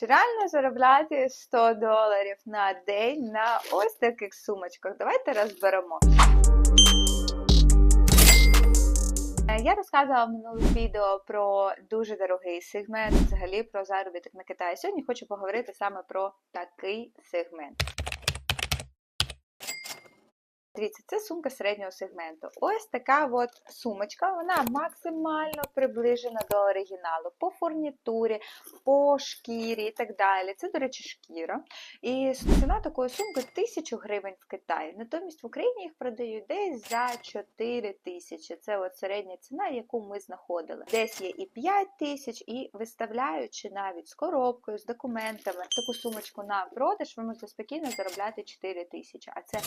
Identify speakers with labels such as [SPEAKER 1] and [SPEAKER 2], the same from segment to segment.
[SPEAKER 1] Чи реально заробляти 100 доларів на день на ось таких сумочках? Давайте розберемо. Е, Я розказувала в минулих відео про дуже дорогий сегмент, взагалі про заробіток на Китаї. Сьогодні хочу поговорити саме про такий сегмент. Дивіться, це сумка середнього сегменту. Ось така от сумочка, вона максимально приближена до оригіналу по фурнітурі, по шкірі і так далі. Це, до речі, шкіра. І ціна такої сумки 1000 гривень в Китаї. Натомість в Україні їх продають десь за 4 тисячі. Це от середня ціна, яку ми знаходили. Десь є і 5 тисяч, і виставляючи навіть з коробкою, з документами таку сумочку на продаж, ви можете спокійно заробляти 4 тисячі. А це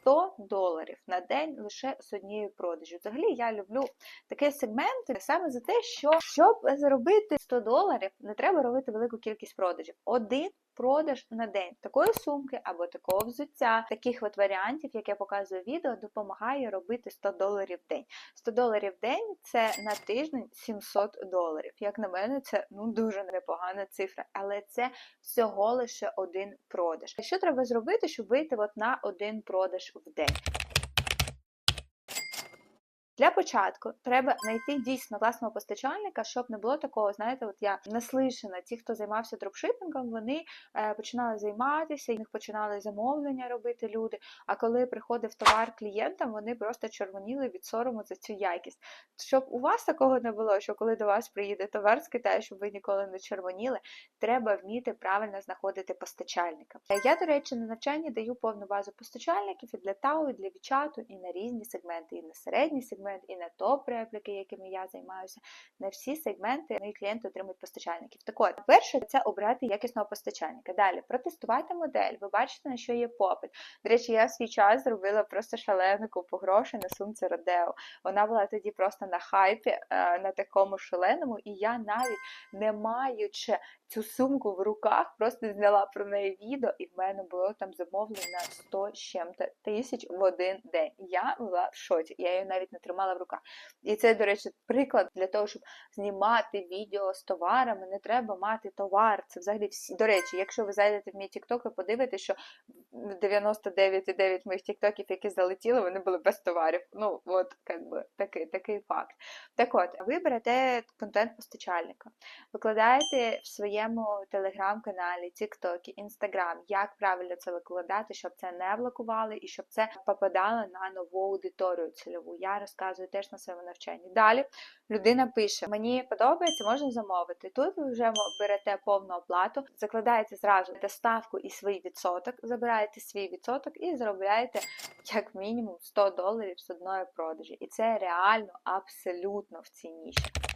[SPEAKER 1] 100 доларів на день лише з однією продажю. Взагалі я люблю такий сегмент саме за те, що щоб заробити 100 доларів, не треба робити велику кількість продажів. Один продаж на день такої сумки або такого взуття, таких от варіантів, як я показую відео, допомагає робити 100 доларів в день. 100 доларів в день це на тиждень 700 доларів. Як на мене, це ну дуже непогана цифра, але це всього лише один продаж. Що треба зробити, щоб вийти от на один продаж в день? Для початку треба знайти дійсно класного постачальника, щоб не було такого, знаєте, от я наслишана, ті, хто займався дропшипінгом, вони е, починали займатися, них починали замовлення робити люди. А коли приходив товар клієнтам, вони просто червоніли від сорому за цю якість. Щоб у вас такого не було, що коли до вас приїде товар з Китаю, щоб ви ніколи не червоніли, треба вміти правильно знаходити постачальника. Е, Я, до речі, на навчанні даю повну базу постачальників і для Тау, і для Вічату, і на різні сегменти, і на середній сегмент, і на топ-репліки, якими я займаюся. На всі сегменти мої клієнти отримують постачальників. Так от, перше, це обрати якісного постачальника. Далі протестувати модель. Ви бачите, на що є попит. До речі, я в свій час зробила просто шалену купу грошей на сумці Родео. Вона була тоді просто на хайпі, е, на такому шаленому, і я навіть не маючи цю сумку в руках, просто зняла про неї відео, і в мене було там замовлення на 100 з чим-то тисяч в один день. Я була в шоці, я її навіть не тримала в руках. І це, до речі, приклад для того, щоб знімати відео з товарами, не треба мати товар. Це взагалі всі. До речі, якщо ви зайдете в мій TikTok, ви подивитесь, що 99,9 моїх тіктоків, які залетіли, вони були без товарів. Ну, от, як би, такий, такий факт. Так от, ви берете контент постачальника, викладаєте в своєму телеграм-каналі, Тіктокі, Інстаграм, як правильно це викладати, щоб це не блокували і щоб це попадало на нову аудиторію цільову. Я розказую теж на своєму навчанні. Далі людина пише: Мені подобається, можна замовити. Тут ви вже берете повну оплату, закладаєте зразу доставку і свій відсоток, забираєте свій відсоток і заробляєте як мінімум 100 доларів з одної продажі. І це реально абсолютно в цій ніші.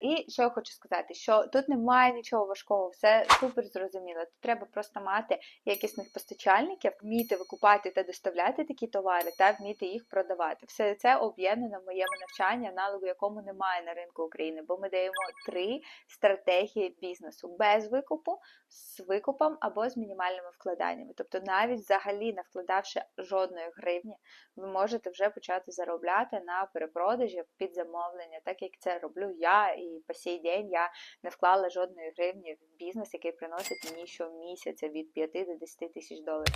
[SPEAKER 1] І що хочу сказати, що тут немає нічого важкого, все супер зрозуміло. Тут треба просто мати якісних постачальників, вміти викупати та доставляти такі товари та вміти їх продавати. Все це об'єднано в моєму навчанні, аналогу якому немає на ринку України, бо ми даємо три стратегії бізнесу без викупу, з викупом або з мінімальними вкладаннями. Тобто, навіть взагалі не вкладавши жодної гривні, ви можете вже почати заробляти на перепродажі під замовлення, так як це роблю я, і по сей день я не вклала жодної гривні в бізнес, який приносить мені щомісяця від 5 до 10 тисяч доларів.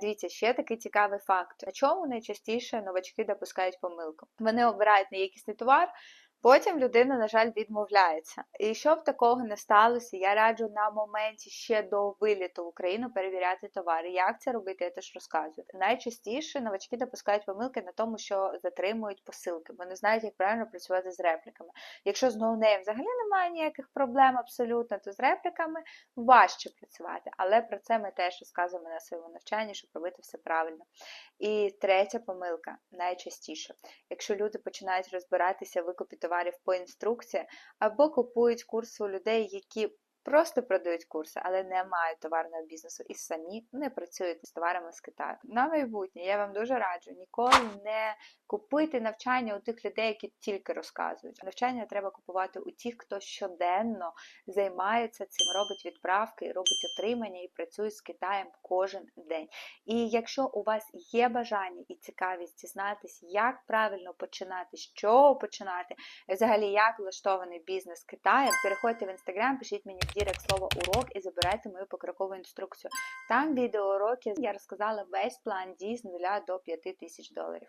[SPEAKER 1] Дивіться, ще такий цікавий факт. На чому найчастіше новачки допускають помилку? Вони обирають неякісний товар, Потім людина, на жаль, відмовляється. І щоб такого не сталося, я раджу на моменті ще до виліту в Україну перевіряти товари. Як це робити, я теж розказую. Найчастіше новачки допускають помилки на тому, що затримують посилки, бо не знають, як правильно працювати з репліками. Якщо з ноунеєм взагалі немає ніяких проблем абсолютно, то з репліками важче працювати. Але про це ми теж розказуємо на своєму навчанні, щоб робити все правильно. І третя помилка найчастіше, якщо люди починають розбиратися в викупі товарів по інструкції, або купують курси у людей, які просто продають курси, але не мають товарного бізнесу і самі не працюють з товарами з Китаю. На майбутнє я вам дуже раджу ніколи не купуйте навчання у тих людей, які тільки розказують. Навчання треба купувати у тих, хто щоденно займається цим, робить відправки, робить отримання і працює з Китаєм кожен день. І якщо у вас є бажання і цікавість дізнатися, як правильно починати, з чого починати, взагалі як влаштований бізнес з Китаєм, переходьте в інстаграм, пишіть мені дірект слово урок і забирайте мою покрокову інструкцію. Там відеоуроки я розказала весь план дій з нуля до 5 тисяч доларів.